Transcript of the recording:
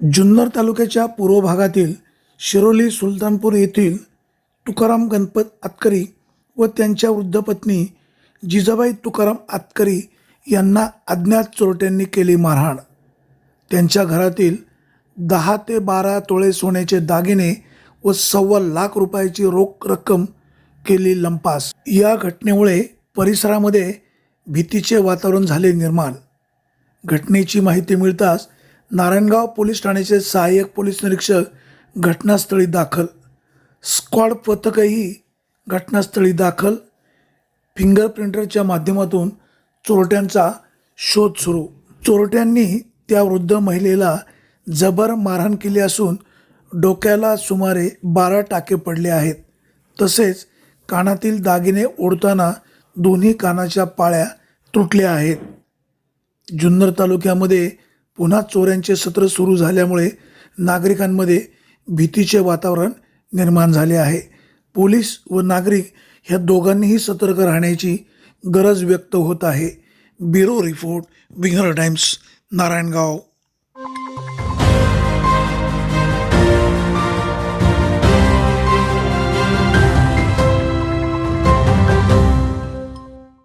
जुन्नर तालुक्याच्या पूर्व भागातील शिरोली सुलतानपूर येथील तुकाराम गणपत आतकरी व त्यांच्या वृद्ध पत्नी जिजाबाई तुकाराम आतकरी यांना अज्ञात चोरट्यांनी केली मारहाण. त्यांच्या घरातील दहा ते बारा तोळे सोन्याचे दागिने व सव्वा लाख रुपयाची रोख रक्कम केली लंपास. या घटनेमुळे परिसरामध्ये भीतीचे वातावरण झाले निर्माण. घटनेची माहिती मिळताच नारायणगाव पोलीस ठाण्याचे सहाय्यक पोलीस निरीक्षक घटनास्थळी दाखल. स्क्वॉड पथकही घटनास्थळी दाखल. फिंगरप्रिंटरच्या माध्यमातून चोरट्यांचा शोध सुरू. चोरट्यांनी त्या वृद्ध महिलेला जबर मारहाण केली असून डोक्याला सुमारे बारा टाके पडले आहेत. तसेच कानातील दागिने ओढताना दोन्ही कानाच्या पाळ्या तुटल्या आहेत. जुन्नर तालुक्यामध्ये पुन्हा चोऱ्यांचे सत्र सुरू झाल्यामुळे नागरिकांमध्ये भीतीचे वातावरण निर्माण झाले आहे. पोलीस व नागरिक ह्या दोघांनीही सतर्क राहण्याची गरज व्यक्त होत आहे. Bureau report winger times Narayangaon.